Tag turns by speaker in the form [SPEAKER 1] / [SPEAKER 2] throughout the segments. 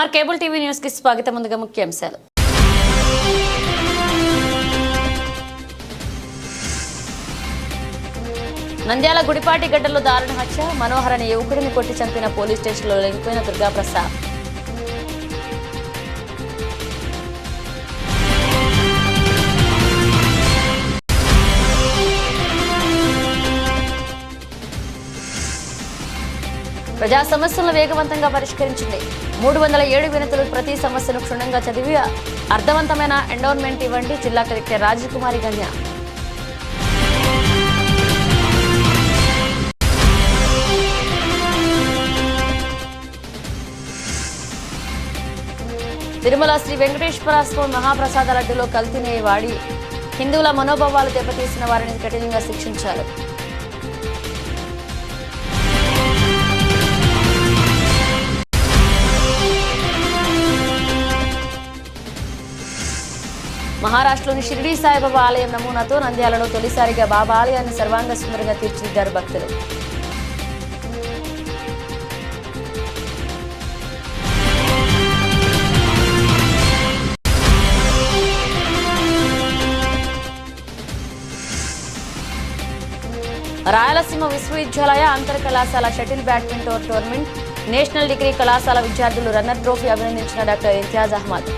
[SPEAKER 1] MR cable TV న్యూస్కి స్వాగతం ముందుగా ముఖ్యాంశాలు. నంద్యాల గుడిపాటి గడ్డలో దారుణ హత్య మనోహర్ అనే యువకుడిని కొట్టి చంపిన పోలీస్ స్టేషన్లో లొంగిపోయిన దుర్గాప్రసాద్. ప్రజా సమస్యలను వేగవంతంగా పరిష్కరించింది. మూడు వందల ఏడు వినతులు ప్రతి సమస్యను క్షుణ్ణంగా చదివి అర్థవంతమైన ఎండోన్మెంట్ ఇవ్వండి జిల్లా కలెక్టర్ రాజకుమారి గన్య తిరుమల శ్రీ వెంకటేశ్వర స్వామి మహాప్రసాద లడ్డులో కల్తీనే వాడి హిందువుల మనోభావాలు దెబ్బతీసిన వారిని కఠినంగా శిక్షించారు. మహారాష్ట్రలోని షిరిడీ సాయిబాబా ఆలయం నమూనాతో నంద్యాలలో తొలిసారిగా బాబా ఆలయాన్ని సర్వాంగ సుందరంగా తీర్చిదిద్దారు భక్తులు. రాయలసీమ విశ్వవిద్యాలయ అంతర్ కళాశాల shuttle badminton tournament national degree కళాశాల విద్యార్థులు రన్నర్ ట్రోఫీ అభినందించిన డాక్టర్ ఇంతియాజ్ అహ్మద్.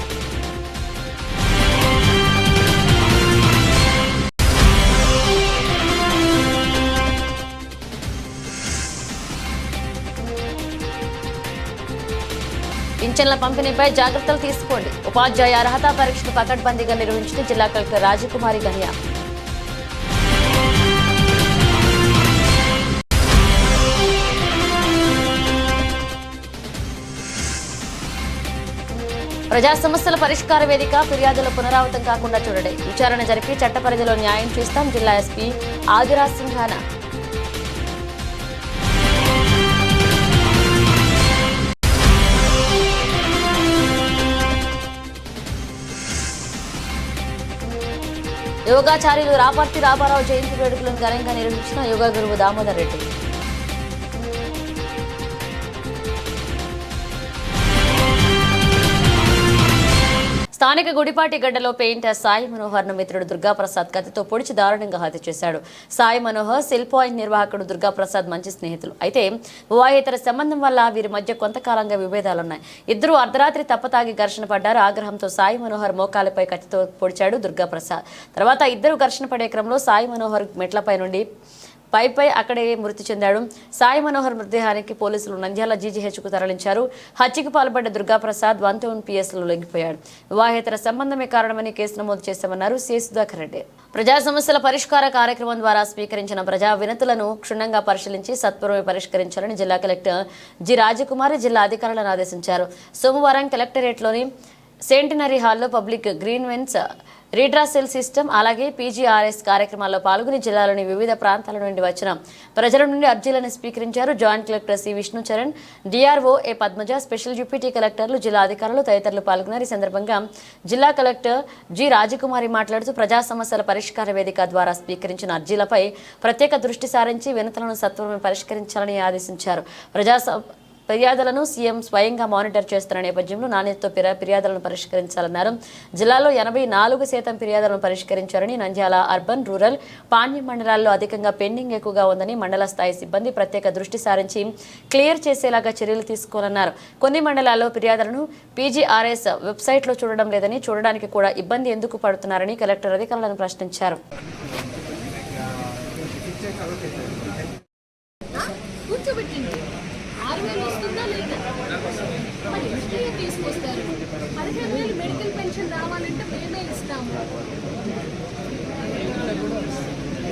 [SPEAKER 1] పింఛన్ల పంపిణీపై జాగ్రత్తలు తీసుకోండి. ఉపాధ్యాయ అర్హత పరీక్షను పకడ్బందీగా నిర్వహించిన జిల్లా కలెక్టర్ రాజకుమారి గనియా ప్రజా సమస్యల పరిష్కార వేదిక ఫిర్యాదులు పునరావృతం కాకుండా చూడండి. విచారణ జరిపి చట్ట పరిధిలో న్యాయం చేస్తాం. జిల్లా ఎస్పీ ఆదిరాజ్ సింఘానా యోగాచార్యులు రాపర్తి రామారావు జయంతి వేడుకలను ఘనంగా నిర్వహించిన యోగా గురువు దామోదర్ రెడ్డి. స్థానిక గుడిపాటి గడ్డలో పెయింటర్ సాయి మనోహర్ను మిత్రుడు దుర్గాప్రసాద్ కత్తితో పొడిచి దారుణంగా హత్య చేశాడు. సాయి మనోహర్ సెల్ పాయింట్ నిర్వాహకుడు దుర్గాప్రసాద్ మంచి స్నేహితులు. అయితే వివాహేతర సంబంధం వల్ల వీరి మధ్య కొంతకాలంగా విభేదాలున్నాయి. ఇద్దరు అర్ధరాత్రి తప్పతాగి ఘర్షణ పడ్డారు. ఆగ్రహంతో సాయి మనోహర్ మోకాలపై కత్తితో పొడిచాడు దుర్గాప్రసాద్. తర్వాత ఇద్దరు ఘర్షణ పడే క్రమంలో సాయి మనోహర్ మెట్లపై నుండి పై పై అక్కడే మృతి చెందాడు. సాయి మనోహర్ మృతదేహానికి పోలీసులు నంద్యాల జీజీహెచ్కు తరలించారు. హత్యకు పాల్పడ్డ దుర్గాప్రసాద్ వన్ టౌన్ పిఎస్లో లొంగిపోయాడు. వివాహేతర సంబంధమే కారణమని కేసు నమోదు చేశామన్నారు సి. సుధాకర్ రెడ్డి. ప్రజా సమస్యల పరిష్కార కార్యక్రమం ద్వారా స్వీకరించిన ప్రజా వినతులను క్షుణ్ణంగా పరిశీలించి సత్వరమే పరిష్కరించాలని జిల్లా కలెక్టర్ జి. రాజకుమారి జిల్లా అధికారులను ఆదేశించారు. సోమవారం కలెక్టరేట్లోని సెంటినరీ హాల్లో పబ్లిక్ గ్రీన్వెన్స్ రీడ్రాసెల్ సిస్టమ్ అలాగే పీజీఆర్ఎస్ కార్యక్రమాల్లో పాల్గొని జిల్లాలోని వివిధ ప్రాంతాల నుండి వచ్చిన ప్రజల నుండి అర్జీలను స్వీకరించారు joint collector C Vishnucharan DRO A Padmaja special deputy కలెక్టర్లు జిల్లా అధికారులు తదితరులు పాల్గొన్నారు. ఈ సందర్భంగా జిల్లా కలెక్టర్ జి రాజకుమారి మాట్లాడుతూ ప్రజా సమస్యల పరిష్కార వేదిక ద్వారా స్వీకరించిన అర్జీలపై ప్రత్యేక దృష్టి సారించి వినతులను సత్వరమే పరిష్కరించాలని ఆదేశించారు. ప్రజా ఫిర్యాదులను సీఎం స్వయంగా మానిటర్ చేస్తున్న నేపథ్యంలో నాణ్యతతో ఫిర్యాదులను పరిష్కరించాలన్నారు. జిల్లాలో ఎనభై నాలుగు శాతం ఫిర్యాదులను పరిష్కరించారని నంద్యాల అర్బన్ రూరల్ పాణ్యం మండలాల్లో అధికంగా పెండింగ్ ఎక్కువగా ఉందని మండల స్థాయి సిబ్బంది ప్రత్యేక దృష్టి సారించి క్లియర్ చేసేలాగా చర్యలు తీసుకోనన్నారు. కొన్ని మండలాల్లో ఫిర్యాదులను పీజీఆర్ఎస్ వెబ్సైట్లో చూడడం లేదని చూడడానికి కూడా ఇబ్బంది ఎందుకు పడుతున్నారని కలెక్టర్ అధికారులను ప్రశ్నించారు
[SPEAKER 2] కూర్చోబెట్టండి ఆరు వేలు వస్తుందా లేదా మరి తీసుకొస్తారు. పదిహేను వేలు మెడికల్ పెన్షన్ రావాలంటే మేమే ఇస్తాము.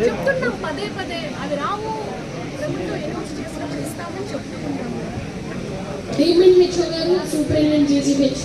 [SPEAKER 2] చెప్తున్నాం పదే పదే అవి రావు ప్రభుత్వం అనౌన్స్ చేసినప్పుడు ఇస్తామని చెప్తున్నాము
[SPEAKER 3] పేమెంట్ హెచ్ఓ గారు సూపరింటెండెంట్ జీజీహెచ్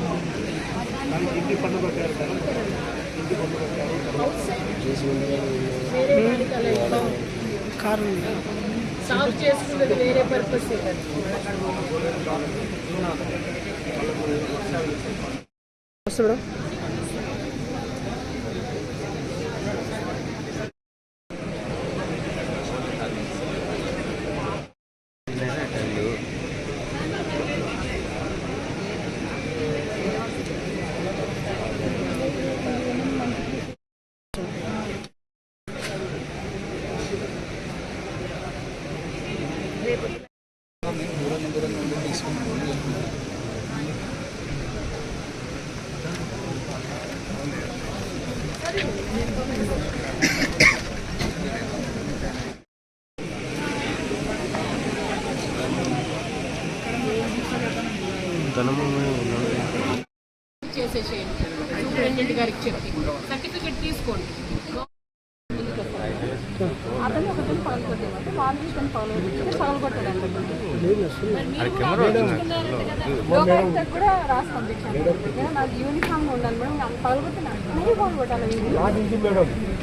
[SPEAKER 2] ల్యాండ్ సాఫ్ చేసుకున్నది వేరే పర్పస్ చేసేసేయండి సూపరింటెండెంట్ గారికి చెప్పి సర్టిఫికెట్ తీసుకోండి.
[SPEAKER 4] అతను ఒకతను వాళ్ళు ఇతను కూడా రాసి పంపించాను నాకు యూనిఫామ్ ఉండాలి మేడం. నాకు పగలగొట్టినా పగలగొట్టాలి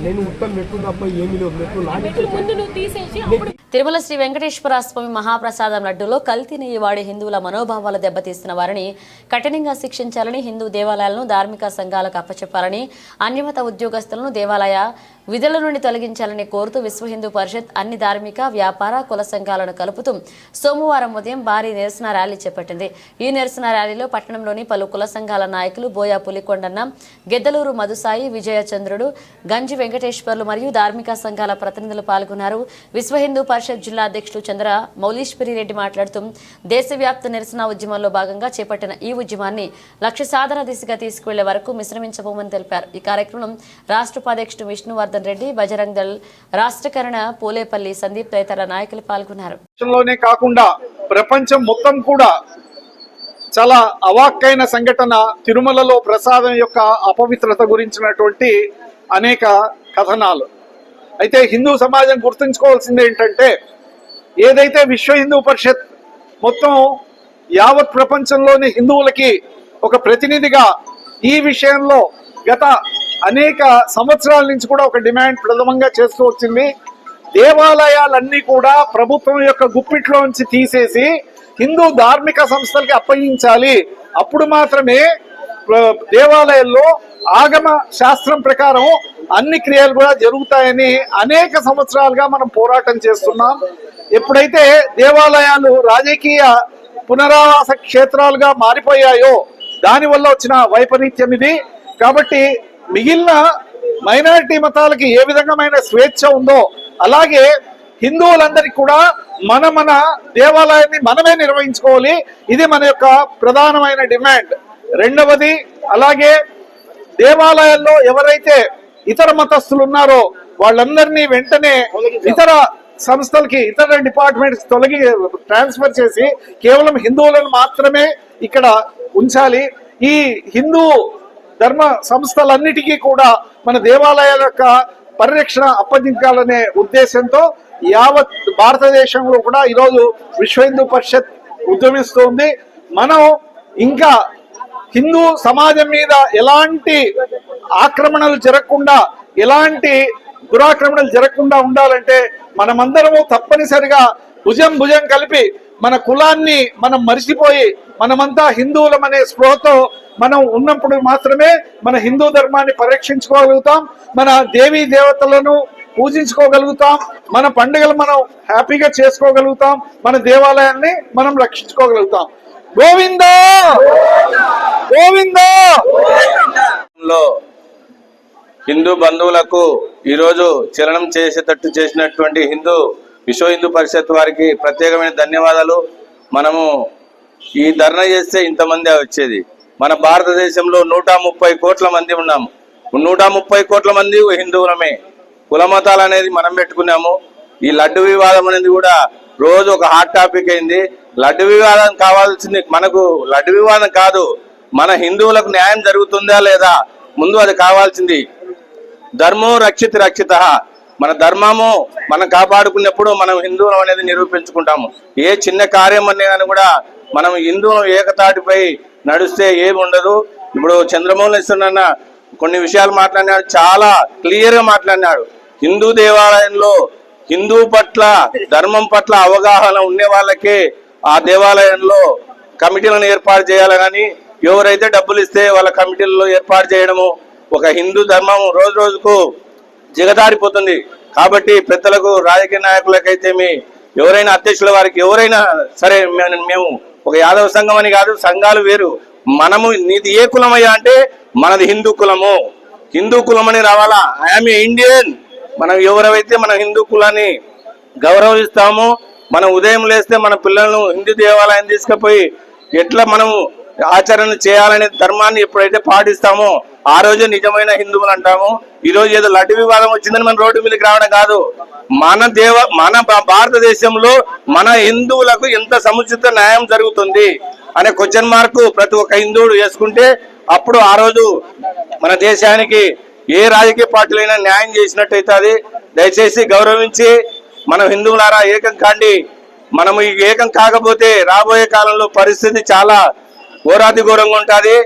[SPEAKER 5] నేను ఉత్తరం పెట్టు తప్ప ఏమీ నాటి
[SPEAKER 2] ముందు నువ్వు తీసేసి అప్పుడు
[SPEAKER 1] తిరుమల శ్రీ వెంకటేశ్వర స్వామి మహాప్రసాదం లడ్డూలో కల్తీ నెయ్యి హిందువుల మనోభావాలు దెబ్బతీస్తున్న వారిని కఠినంగా శిక్షించాలని హిందూ దేవాలయాలను ధార్మిక సంఘాలకు అప్పచెప్పాలని అన్యమత ఉద్యోగస్తులను దేవాలయ విధుల నుండి తొలగించాలని కోరుతూ విశ్వ హిందూ పరిషత్ అన్ని ధార్మిక వ్యాపార కుల సంఘాలను కలుపుతూ సోమవారం ఉదయం భారీ నిరసన ర్యాలీ చేపట్టింది. ఈ నిరసన ర్యాలీలో పట్టణంలోని పలు కుల సంఘాల నాయకులు బోయా పులికొండన్న గెద్దలూరు మధుసాయి విజయచంద్రుడు గంజి వెంకటేశ్వర్లు మరియు ధార్మిక సంఘాల ప్రతినిధులు పాల్గొన్నారు. విశ్వ హిందూ పరిషత్ జిల్లా అధ్యక్షుడు చంద్ర మౌలీశ్వరి రెడ్డి మాట్లాడుతూ దేశవ్యాప్త నిరసన ఉద్యమంలో భాగంగా చేపట్టిన ఈ ఉద్యమాన్ని లక్ష్య సాధన దిశగా తీసుకువెళ్ళే వరకు మిశ్రమించబోమని తెలిపారు. ఈ కార్యక్రమం రాష్ట్ర ఉపాధ్యక్షుడు విష్ణువర్ధన్ రెడ్డి బజరంగ్ దళ్ రాష్ట్రకరణ పోలేపల్లి సందీప్ తదితర నాయకులు పాల్గొన్నారు.
[SPEAKER 6] కాకుండా ప్రపంచం మొత్తం కూడా చాలా అవాక్కైన సంఘటన తిరుమలలో ప్రసాదం యొక్క అపవిత్రత గురించినటువంటి అనేక కథనాలు. అయితే హిందూ సమాజం గుర్తుంచుకోవాల్సింది ఏంటంటే ఏదైతే విశ్వ హిందూ పరిషత్ మొత్తం యావత్ ప్రపంచంలోని హిందువులకి ఒక ప్రతినిధిగా ఈ విషయంలో గత అనేక సంవత్సరాల నుంచి కూడా ఒక డిమాండ్ ప్రథమంగా చేస్తూ వచ్చింది. దేవాలయాలన్నీ కూడా ప్రభుత్వం యొక్క గుప్పిట్లోంచి తీసేసి హిందూ ధార్మిక సంస్థలకి అప్పగించాలి. అప్పుడు మాత్రమే దేవాలయాల్లో ఆగమ శాస్త్రం ప్రకారం అన్ని క్రియలు కూడా జరుగుతాయని అనేక సంవత్సరాలుగా మనం పోరాటం చేస్తున్నాం. ఎప్పుడైతే దేవాలయాలు రాజకీయ పునరావాస క్షేత్రాలుగా మారిపోయాయో దానివల్ల వచ్చిన వైపరీత్యం ఇది. కాబట్టి మిగిలిన మైనారిటీ మతాలకి ఏ విధమైన స్వేచ్ఛ ఉందో అలాగే హిందువులందరికీ కూడా మన మన దేవాలయాన్ని మనమే నిర్వహించుకోవాలి. ఇది మన యొక్క ప్రధానమైన డిమాండ్. రెండవది అలాగే దేవాలయాల్లో ఎవరైతే ఇతర మతస్థులు ఉన్నారో వాళ్ళందరినీ వెంటనే ఇతర సంస్థలకి ఇతర డిపార్ట్మెంట్స్ తొలగి ట్రాన్స్ఫర్ చేసి కేవలం హిందువులను మాత్రమే ఇక్కడ ఉంచాలి. ఈ హిందూ ధర్మ సంస్థలన్నిటికీ కూడా మన దేవాలయాల యొక్క పరిరక్షణ అప్పగించాలనే ఉద్దేశంతో యావత్ భారతదేశంలో కూడా ఈరోజు విశ్వ హిందూ పరిషత్ ఉద్యమిస్తుంది. మనం ఇంకా హిందూ సమాజం మీద ఎలాంటి ఆక్రమణలు జరగకుండా ఎలాంటి దురాక్రమణలు జరగకుండా ఉండాలంటే మనమందరము తప్పనిసరిగా భుజం భుజం కలిపి మన కులాన్ని మనం మరిచిపోయి మనమంతా హిందువులం అనే స్పృహతో మనం ఉన్నప్పుడు మాత్రమే మన హిందూ ధర్మాన్ని పరిరక్షించుకోగలుగుతాం మన దేవీ దేవతలను పూజించుకోగలుగుతాం మన పండుగలు మనం హ్యాపీగా చేసుకోగలుగుతాం మన దేవాలయాన్ని మనం రక్షించుకోగలుగుతాం. గోవింద! గోవింద!
[SPEAKER 7] హిందూ బంధువులకు ఈరోజు చలనం చేసేటట్టు చేసినటువంటి హిందూ విశ్వ హిందూ పరిషత్ వారికి ప్రత్యేకమైన ధన్యవాదాలు. మనము ఈ ధర్నా చేస్తే ఇంతమంది వచ్చేది. మన భారతదేశంలో నూట ముప్పై కోట్ల మంది ఉన్నాము. నూట ముప్పై కోట్ల మంది హిందువులమే. కుల మతాలు అనేది మనం పెట్టుకున్నాము. ఈ లడ్డు వివాదం అనేది కూడా రోజు ఒక హాట్ టాపిక్ అయింది. లడ్డు వివాదం కావాల్సింది మనకు లడ్డు వివాదం కాదు. మన హిందువులకు న్యాయం జరుగుతుందా లేదా? ముందు అది కావాల్సింది. ధర్మో రక్షిత రక్షిత. మన ధర్మము మనం కాపాడుకున్నప్పుడు మనం హిందువులం అనేది నిరూపించుకుంటాము. ఏ చిన్న కార్యం అనేది కూడా మనం హిందువులం ఏకతాటిపై నడిస్తే ఏమి ఉండదు ఇప్పుడు చంద్రమోహన్ ఇస్తున్న కొన్ని విషయాలు మాట్లాడినాడు చాలా క్లియర్గా మాట్లాడినాడు. హిందూ దేవాలయంలో హిందూ పట్ల ధర్మం పట్ల అవగాహన ఉండే వాళ్ళకే ఆ దేవాలయంలో కమిటీలను ఏర్పాటు చేయాలని ఎవరైతే డబ్బులు ఇస్తే వాళ్ళ కమిటీలలో ఏర్పాటు చేయడము ఒక హిందూ ధర్మం రోజు రోజుకు జిగదారిపోతుంది. కాబట్టి పెద్దలకు రాజకీయ నాయకులకైతే మీ ఎవరైనా అధ్యక్షుల వారికి ఎవరైనా సరే మేము ఒక యాదవ సంఘం అని కాదు సంఘాలు వేరు. మనము నీది ఏ కులమయ్యా అంటే మనది హిందూ కులము. హిందూ కులం అని రావాలా ఐఎమ్ ఇండియన్ మనం ఎవరైతే మన హిందూ కులాన్ని గౌరవిస్తామో మనం ఉదయం లేస్తే మన పిల్లలను హిందూ దేవాలయం తీసుకుపోయి ఎట్లా మనం ఆచరణ చేయాలనే ధర్మాన్ని ఎప్పుడైతే పాటిస్తామో ఆ రోజే నిజమైన హిందువులు అంటాము. ఈ రోజు ఏదో లడ్డు వివాదం వచ్చిందని మన రోడ్డు మీదకి రావడం కాదు. మన దేవ మన భారతదేశంలో మన హిందువులకు ఎంత సముచిత న్యాయం జరుగుతుంది అనే క్వశ్చన్ మార్క్ ప్రతి ఒక్క హిందువుడు వేసుకుంటే అప్పుడు ఆ రోజు మన దేశానికి ఏ రాజకీయ పార్టీలైనా న్యాయం చేసినట్టయితే దయచేసి గౌరవించి మనం హిందువులారా ఏకం కాండి. మనము ఈ ఏకం కాకపోతే రాబోయే కాలంలో పరిస్థితి చాలా ఘోరాతి ఘోరంగా ఉంటుంది.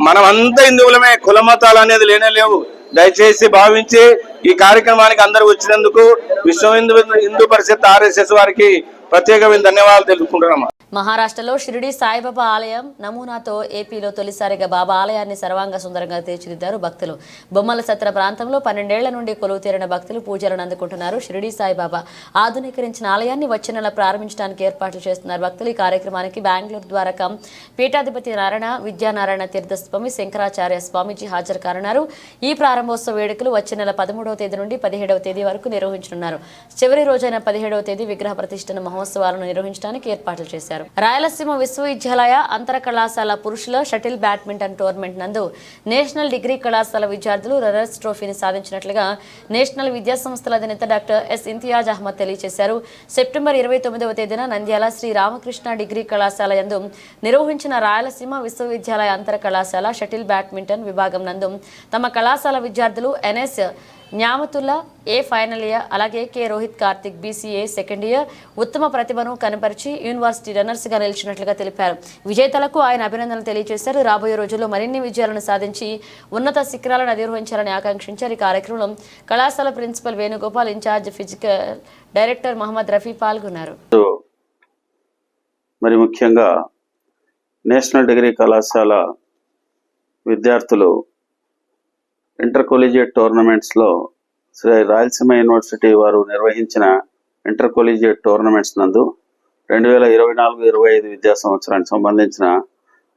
[SPEAKER 7] మనమంతా హిందువులమే కుల మతాలు అనేది లేనే లేవు. దయచేసి భావించి ఈ కార్యక్రమానికి అందరూ వచ్చినందుకు విశ్వ హిందూ హిందూ పరిషత్ ఆర్ఎస్ఎస్ వారికి ప్రత్యేకమైన ధన్యవాదాలు తెలుపుకుంటున్నామా
[SPEAKER 1] మహారాష్ట్రలో షిరిడి సాయిబాబా ఆలయం నమూనాతో ఏపీలో తొలిసారిగా బాబా ఆలయాన్ని సర్వాంగ సుందరంగా తీర్చిదిద్దారు భక్తులు. బొమ్మల సత్ర ప్రాంతంలో పన్నెండేళ్ళ నుండి కొలువు తీరిన భక్తులు పూజలను అందుకుంటున్నారు షిరిడి సాయిబాబా. ఆధునీకరించిన ఆలయాన్ని వచ్చే నెల ప్రారంభించడానికి ఏర్పాట్లు చేస్తున్నారు భక్తులు. ఈ కార్యక్రమానికి బెంగళూరు ద్వారకం పీఠాధిపతి నారాయణ విద్యానారాయణ తీర్థస్వామి శంకరాచార్య స్వామీజీ హాజరు కానున్నారు. ఈ ప్రారంభోత్సవ వేడుకలు వచ్చే నెల పదమూడవ తేదీ నుండి పదిహేడవ తేదీ వరకు నిర్వహించనున్నారు. చివరి రోజైన పదిహేడవ తేదీ విగ్రహ ప్రతిష్ఠన మహోత్సవాలను నిర్వహించడానికి ఏర్పాట్లు చేశారు. రాయలసీమ విశ్వవిద్యాలయ అంతర కళాశాల పురుషుల షటిల్ బ్యాడ్మింటన్ టోర్నమెంట్ నందు నేషనల్ డిగ్రీ కళాశాల విద్యార్థులు రన్నర్స్ ట్రోఫీని సాధించినట్లుగా నేషనల్ విద్యా సంస్థల అధినేత డాక్టర్ ఎస్ ఇంతియాజ్ అహ్మద్ తెలియజేశారు. సెప్టెంబర్ ఇరవై తొమ్మిదవ తేదీన నంద్యాల శ్రీ రామకృష్ణ డిగ్రీ కళాశాల యందు నిర్వహించిన రాయలసీమ విశ్వవిద్యాలయ అంతర కళాశాల షటిల్ బ్యాడ్మింటన్ విభాగం నందు తమ కళాశాల విద్యార్థులు NS Nyamathulla A final year అలాగే K Rohit Karthik BCA second year ఉత్తమ ప్రతిభను కనపరిచి యూనివర్సిటీ రన్నర్స్గా నిలిచినట్లుగా తెలిపారు. విజేతలకు ఆయన అభినందనలు తెలియజేశారు. రాబోయే రోజుల్లో మరిన్ని విజయాలను సాధించి ఉన్నత శిఖరాలను అధిరోహించాలని ఆకాంక్షించారు. ఈ కార్యక్రమంలో కళాశాల principal Venugopal incharge physical director Mohammed Rafi పాల్గొన్నారు.
[SPEAKER 8] మరి ముఖ్యంగా నేషనల్ డిగ్రీ కళాశాల విద్యార్థులు ఇంటర్ కొలీజియేట్ టోర్నమెంట్స్లో శ్రీ రాయలసీమ యూనివర్సిటీ వారు నిర్వహించిన ఇంటర్ కొలీజియేట్ టోర్నమెంట్స్ నందు రెండు వేల ఇరవై నాలుగు ఇరవై ఐదు విద్యా సంవత్సరానికి సంబంధించిన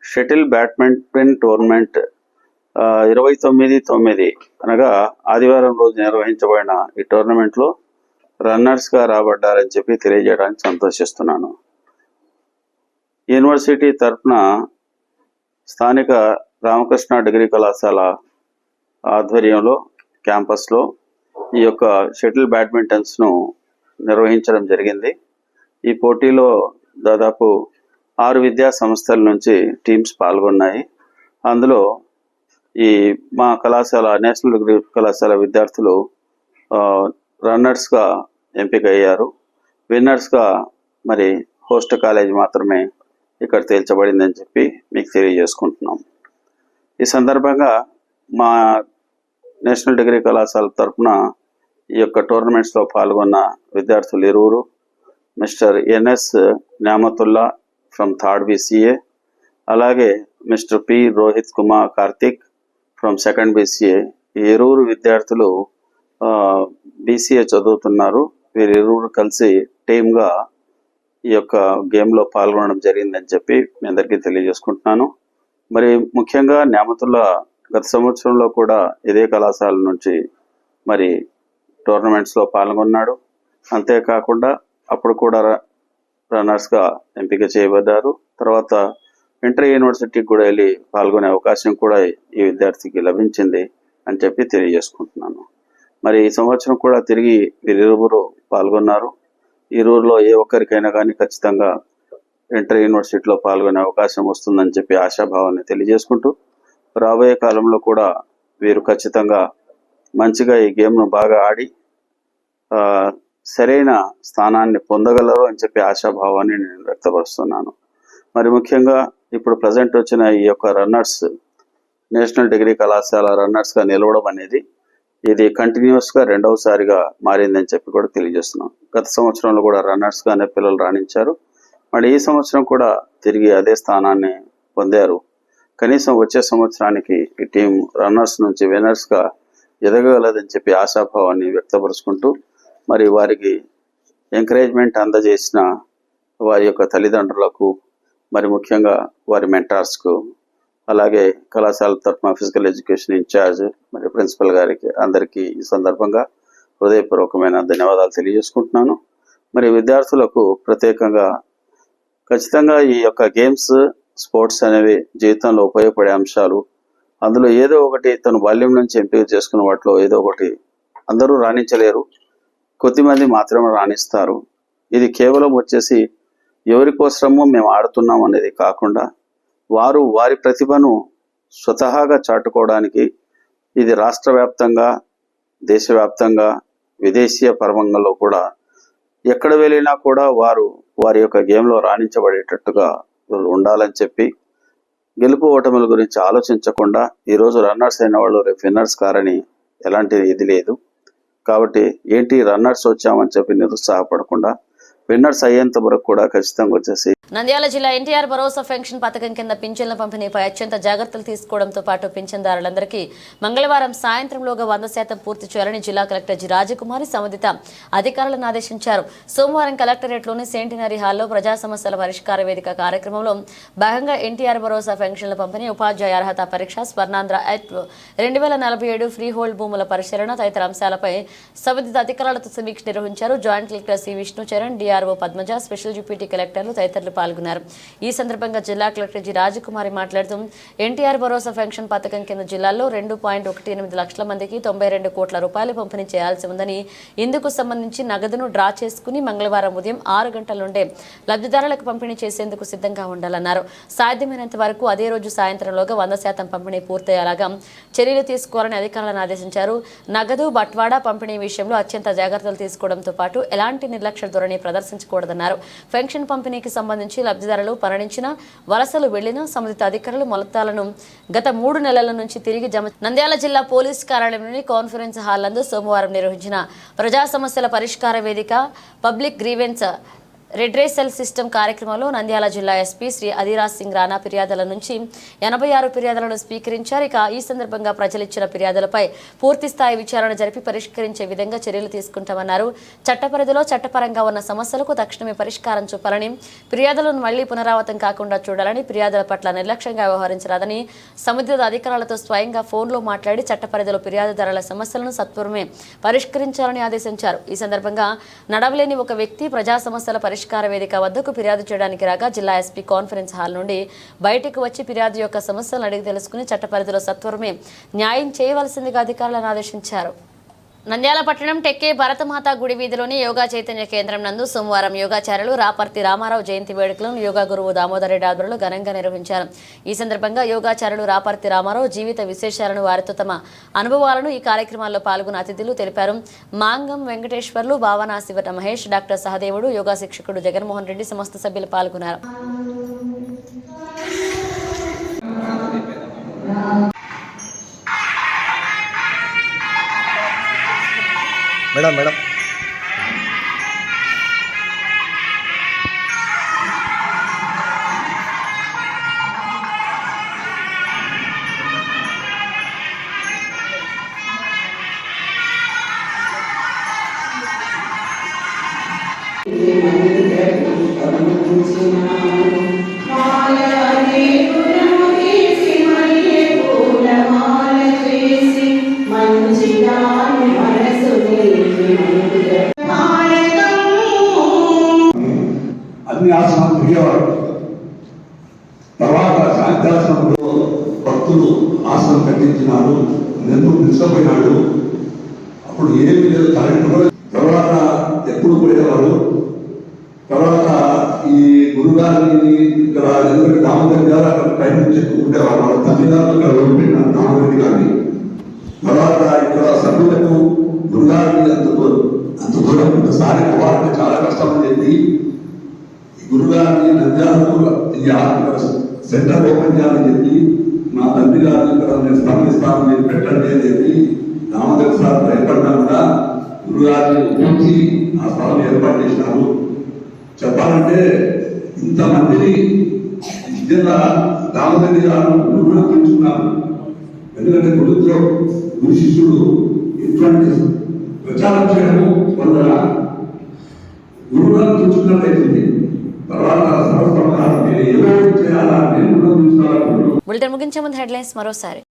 [SPEAKER 8] షటిల్ బ్యాడ్మింటన్ టోర్నమెంట్ ఇరవై తొమ్మిది తొమ్మిది అనగా ఆదివారం రోజు నిర్వహించబడిన ఈ టోర్నమెంట్లో రన్నర్స్గా రాబడ్డారని చెప్పి తెలియజేయడానికి సంతోషిస్తున్నాను. యూనివర్సిటీ తరఫున స్థానిక రామకృష్ణ డిగ్రీ కళాశాల ఆధ్వర్యంలో క్యాంపస్లో ఈ యొక్క షటిల్ బ్యాడ్మింటన్స్ను నిర్వహించడం జరిగింది. ఈ పోటీలో దాదాపు ఆరు విద్యా సంస్థల నుంచి టీమ్స్ పాల్గొన్నాయి. అందులో ఈ మా కళాశాల నేషనల్ డిగ్రీ కళాశాల విద్యార్థులు రన్నర్స్గా ఎంపిక అయ్యారు విన్నర్స్గా మరి హోస్ట్ కాలేజ్ మాత్రమే ఇక్కడ తేల్చబడిందని చెప్పి మీకు తెలియజేసుకుంటున్నాం. ఈ సందర్భంగా మా నేషనల్ డిగ్రీ కళాశాల తరఫున ఈ యొక్క టోర్నమెంట్స్లో పాల్గొన్న విద్యార్థులు ఇరువురు. Mister NS Nyamathulla from third BCA. అలాగే mister P Rohit Kumar Karthik from second BCA. ఈ ఇరువురు విద్యార్థులు బీసీఏ చదువుతున్నారు. వీరిరువురు కలిసి టీమ్గా ఈ యొక్క గేమ్లో పాల్గొనడం జరిగిందని చెప్పి మీ అందరికీ తెలియజేసుకుంటున్నాను. మరి ముఖ్యంగా న్యామతుల్లా గత సంవత్సరంలో కూడా ఇదే కళాశాల నుంచి మరి టోర్నమెంట్స్లో పాల్గొన్నాడు. అంతేకాకుండా అప్పుడు కూడా రన్నర్స్గా ఎంపిక చేయబడ్డారు. తర్వాత ఇంటర్ యూనివర్సిటీకి కూడా వెళ్ళి పాల్గొనే అవకాశం కూడా ఈ విద్యార్థికి లభించింది అని చెప్పి తెలియజేసుకుంటున్నాను. మరి ఈ సంవత్సరం కూడా తిరిగి వీరిరువురు పాల్గొన్నారు. ఈ ఏ ఒక్కరికైనా కానీ ఖచ్చితంగా ఇంటర్ యూనివర్సిటీలో పాల్గొనే అవకాశం వస్తుందని చెప్పి ఆశాభావాన్ని తెలియజేసుకుంటూ రాబోయే కాలంలో కూడా వీరు ఖచ్చితంగా మంచిగా ఈ గేమ్ను బాగా ఆడి ఆ, సరైన స్థానాన్ని పొందగలరు అని చెప్పి ఆశాభావాన్ని నేను వ్యక్తపరుస్తున్నాను. మరి ముఖ్యంగా ఇప్పుడు ప్రజెంట్ వచ్చిన ఈ యొక్క రన్నర్స్ నేషనల్ డిగ్రీ కళాశాల రన్నర్స్గా నిలవడం అనేది ఇది కంటిన్యూస్గా రెండవసారిగా మారిందని చెప్పి కూడా తెలియజేస్తున్నాం. గత సంవత్సరంలో కూడా రన్నర్స్గానే పిల్లలు రాణించారు. మరి ఈ సంవత్సరం కూడా తిరిగి అదే స్థానాన్ని పొందారు. కనీసం వచ్చే సంవత్సరానికి ఈ టీం రన్నర్స్ నుంచి విన్నర్స్గా ఎదగగలదని చెప్పి ఆశాభావాన్ని వ్యక్తపరుచుకుంటూ మరి వారికి ఎంకరేజ్మెంట్ అందజేసిన వారి యొక్క తల్లిదండ్రులకు మరి ముఖ్యంగా వారి మెంటార్స్కు అలాగే కళాశాల తరఫున ఫిజికల్ ఎడ్యుకేషన్ ఇన్ఛార్జ్ మరి ప్రిన్సిపల్ గారికి అందరికీ ఈ సందర్భంగా హృదయపూర్వకమైన ధన్యవాదాలు తెలియజేసుకుంటున్నాను. మరి విద్యార్థులకు ప్రత్యేకంగా ఖచ్చితంగా ఈ యొక్క గేమ్స్ స్పోర్ట్స్ అనేవి జీవితంలో ఉపయోగపడే అంశాలు. అందులో ఏదో ఒకటి తను బాల్యం నుంచి ఎంపిక చేసుకున్న వాటిలో ఏదో ఒకటి అందరూ రాణించలేరు. కొద్దిమంది మాత్రమే రాణిస్తారు. ఇది కేవలం వచ్చేసి ఎవరి కోసమో మేము ఆడుతున్నాం అనేది కాకుండా వారు వారి ప్రతిభను స్వతహాగా చాటుకోవడానికి ఇది రాష్ట్ర వ్యాప్తంగా దేశవ్యాప్తంగా విదేశీయ పరమంగంలో కూడా ఎక్కడ వెళ్ళినా కూడా వారు వారి యొక్క గేమ్లో రాణించబడేటట్టుగా ఉండాలని చెప్పి గెలుపు ఓటముల గురించి ఆలోచించకుండా ఈరోజు రన్నర్స్ అయిన వాళ్ళు రేపు విన్నర్స్ కారని ఎలాంటి ఇది లేదు. కాబట్టి ఏంటి రన్నర్స్ వచ్చామని చెప్పి నిరుత్సాహపడకుండా విన్నర్స్ అయ్యేంత వరకు కూడా ఖచ్చితంగా వచ్చేసి
[SPEAKER 1] నంద్యాల జిల్లా ఎన్టీఆర్ భరోసా పెన్షన్ పథకం కింద పింఛన్ల పంపిణీపై అత్యంత జాగ్రత్తలు తీసుకోవడంతో పాటు పింఛన్దారులందరికీ మంగళవారం సాయంత్రంలోగా వంద శాతం పూర్తి చేయాలని జిల్లా కలెక్టర్ జి. రాజకుమారి సంబంధిత అధికారులను ఆదేశించారు. సోమవారం కలెక్టరేట్లోని సెంటినరీ హాల్లో ప్రజా సమస్యల పరిష్కార వేదిక కార్యక్రమంలో భాగంగా ఎన్టీఆర్ భరోసా పెన్షన్ల పంపిణీ ఉపాధ్యాయ అర్హత పరీక్ష స్వర్ణాంధ్ర యాక్ట్ రెండు వేల నలభై ఏడు ఫ్రీ హోల్డ్ భూముల పరిశీలన తదితర అంశాలపై సంబంధిత అధికారులతో సమీక్ష నిర్వహించారు. Joint collector C. Vishnu Charan DRO Padmaja special deputy కలెక్టర్లు తదితరులు పాల్గొన్నారు. ఈ సందర్భంగా జిల్లా కలెక్టర్ జి. రాజకుమారి మాట్లాడుతూ ఎన్టీఆర్ భరోసా పెన్షన్ పథకం కింద జిల్లాలో రెండు పాయింట్ ఒకటి ఎనిమిది లక్షల మందికి తొంభై రెండు కోట్ల రూపాయలు పంపిణీ చేయాల్సి ఉందని ఇందుకు సంబంధించి నగదును డ్రా చేసుకుని మంగళవారం ఉదయం ఆరు గంటల నుండే లబ్ధిదారులకు పంపిణీ చేసేందుకు సిద్ధంగా ఉండాలన్నారు. సాధ్యమైనంత వరకు అదే రోజు సాయంత్రంలోగా వంద శాతం పంపిణీ పూర్తయ్యేలాగా చర్యలు తీసుకోవాలని అధికారులను ఆదేశించారు. నగదు బట్వాడా పంపిణీ విషయంలో అత్యంత జాగ్రత్తలు తీసుకోవడంతో పాటు ఎలాంటి నిర్లక్ష్య ధోరణి ప్రదర్శించకూడదన్నారు. పెన్షన్ పంపిణీకి సంబంధించి లబ్ధిదారులు మరణించిన వలసలు వెళ్ళిన సంబంధిత అధికారులు మొలతాలను గత మూడు నెలల నుంచి తిరిగి జమ నంద్యాల జిల్లా పోలీస్ కార్యాలయంలోని కాన్ఫరెన్స్ హాల్ నందు సోమవారం నిర్వహించిన ప్రజా సమస్యల పరిష్కార వేదిక public grievance redressal system కార్యక్రమంలో నంద్యాల జిల్లా ఎస్పీ శ్రీ అదిరాజ్ సింగ్ రాణా ఫిర్యాదుల నుంచి ఎనభై ఆరు ఫిర్యాదులను స్వీకరించారు. ఇక ఈ సందర్భంగా ప్రజలు ఇచ్చిన ఫిర్యాదులపై పూర్తిస్థాయి విచారణ జరిపి పరిష్కరించే విధంగా చర్యలు తీసుకుంటామన్నారు. చట్టపరిధిలో చట్టపరంగా ఉన్న సమస్యలకు తక్షణమే పరిష్కారం చూపాలని ఫిర్యాదులను మళ్ళీ పునరావృతం కాకుండా చూడాలని ఫిర్యాదుల పట్ల నిర్లక్ష్యంగా వ్యవహరించరాదని సముద్ర అధికారులతో స్వయంగా ఫోన్లో మాట్లాడి చట్టపరిధిలో ఫిర్యాదుదారుల సమస్యలను సత్వరమే పరిష్కరించాలని ఆదేశించారు. ఈ సందర్భంగా నడవలేని ఒక వ్యక్తి ప్రజా సమస్యల పరిష్కారం వేదిక వద్దకు ఫిర్యాదు చేయడానికి రాగా జిల్లా ఎస్పీ కాన్ఫరెన్స్ హాల్ నుండి బయటకు వచ్చి ఫిర్యాదు యొక్క సమస్యలను అడిగి తెలుసుకుని చట్టపరిధిలో సత్వరమే న్యాయం చేయవలసిందిగా అధికారులను ఆదేశించారు. నంద్యాల పట్టణం టెక్కే భరతమాత గుడి వీధిలోని యోగా చైతన్య కేంద్రం నందు సోమవారం యోగాచార్యులు రాపర్తి రామారావు జయంతి వేడుకలను యోగా గురువు దామోదర్ రెడ్డి ఆధ్వర్యంలో ఘనంగా నిర్వహించారు. ఈ సందర్భంగా యోగాచార్యులు రాపర్తి రామారావు జీవిత విశేషాలను వారితో తమ అనుభవాలను ఈ కార్యక్రమాల్లో పాల్గొన్న అతిథులు తెలిపారు. మాంగం వెంకటేశ్వర్లు భావనా శివట మహేష్ డాక్టర్ సహదేవుడు యోగా శిక్షకుడు జగన్మోహన్ రెడ్డి సమస్త సభ్యులు పాల్గొన్నారు.
[SPEAKER 5] మేడం మేడం
[SPEAKER 9] అప్పుడు ఏమి లేదు కరెంట్ తర్వాత ఎప్పుడు పోయేవారు? తర్వాత ఈ గురుగారిని ఇక్కడ ఎందుకంటే దామోదర్ గారు అక్కడ టైం చెప్పుకుంటేవారు వాళ్ళ తల్లిదండ్రులు ఇక్కడ ఉంటున్నారు దామోదరి గారిని. తర్వాత ఇక్కడ సభ్యులకు గురుగారిని అంత దూరం అంత దూరం ఒకసారి పోవాలంటే చాలా కష్టం అని చెప్పి ఈ గురుగారిని నంద్యాలకు ఈ సెంటర్ ఓపెన్ చేయాలని చెప్పి మా తండ్రి గారిని ఇక్కడ నేను స్పందిస్తాను మీరు పెట్టండి అని చెప్పి దామోదర్ సార్ భయపడినా కూడా గురుగారిని ఊచి ఆ స్థలం ఏర్పాటు చేసినారు. చెప్పాలంటే ఇంతమందిని నిజంగా దామోదరి గారు గురువుగా పెంచుకున్నారు ఎందుకంటే గురుతో గురు శిష్యుడు ఇటువంటి ప్రచారం చేయడము కొంత గురువుగా పెంచుకున్నట్టయితుంది తర్వాత సంవత్సరం నేను ఏదో చేయాలా నేను కూడా పెంచుకోవాలనుకుంటున్నాను
[SPEAKER 1] బులెటిన్ ముగించే ముందు హెడ్లైన్స్ మరోసారి.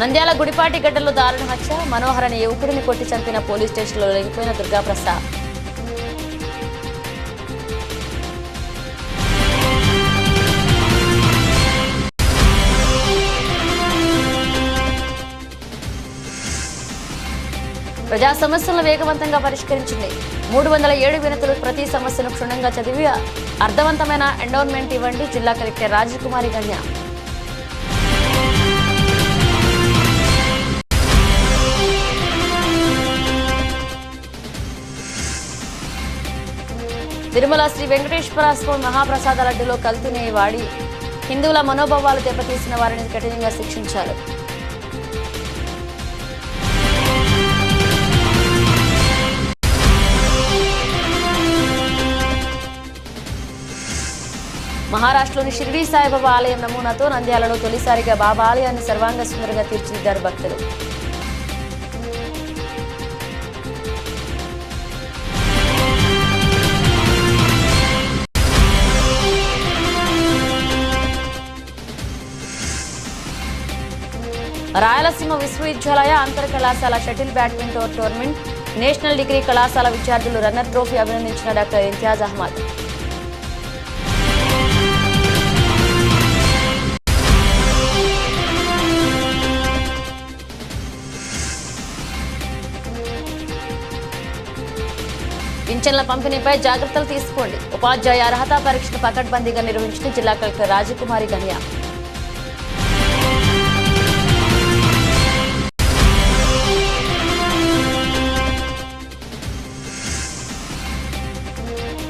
[SPEAKER 1] నంద్యాల గుడిపాటి గడ్డలో దారుణ హత్య. మనోహర్ అనే యువకుడిని కొట్టి చంపిన పోలీస్ స్టేషన్లో లొంగిపోయిన దుర్గాప్రసాద్ ప్రజా సమస్యలను వేగవంతంగా పరిష్కరించింది. మూడు వందల ఏడు వినతులు ప్రతి సమస్యను క్షుణ్ణంగా చదివి అర్థవంతమైన ఎండోన్మెంట్ ఇవ్వండి. జిల్లా కలెక్టర్ రాజకుమారి గణ్య తిరుమల శ్రీ వెంకటేశ్వర స్వామి మహాప్రసాద లడ్డులో కలుతునే వాడి హిందువుల మనోభావాలు దెబ్బతీసిన వారిని కఠినంగా శిక్షించారు. మహారాష్ట్రలోని షిరిడీ సాయిబాబా ఆలయం నమూనాతో నంద్యాలలో తొలిసారిగా బాబా ఆలయాన్ని సర్వాంగ సుందరంగా తీర్చిదిద్దారు భక్తులు. రాయలసీమ విశ్వవిద్యాలయ అంతర్ కళాశాల shuttle badminton tournament national degree కళాశాల విద్యార్థులు రన్నర్ ట్రోఫీ అభినందించిన డాక్టర్ ఇంతియాజ్ అహ్మద్. పింఛన్ల పంపిణీపై జాగ్రత్తలు తీసుకోండి. ఉపాధ్యాయ అర్హత పరీక్షను పకడ్బందీగా నిర్వహించిన జిల్లా కలెక్టర్ రాజకుమారి గనియా.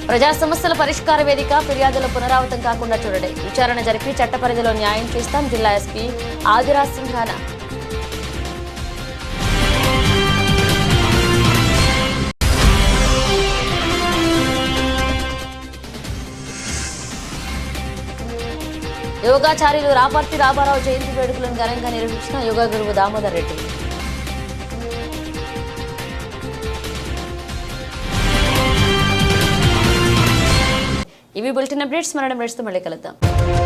[SPEAKER 1] ప్రజా సమస్యల పరిష్కార వేదిక ఫిర్యాదుల పునరావృతం కాకుండా చూడండి. విచారణ జరిపి చట్ట పరిధిలో న్యాయం చేస్తాం జిల్లా ఎస్పీ ఆదిరాజ్ సింఘానా. యోగాచార్యులు రాపర్తి రామారావు జయంతి వేడుకలను ఘనంగా నిర్వహించిన యోగా గురువు Damodar Reddy. ఇవి బులెటిన్ అప్డేట్స్ మన అప్డేట్స్తో మళ్ళీ కలుద్దాం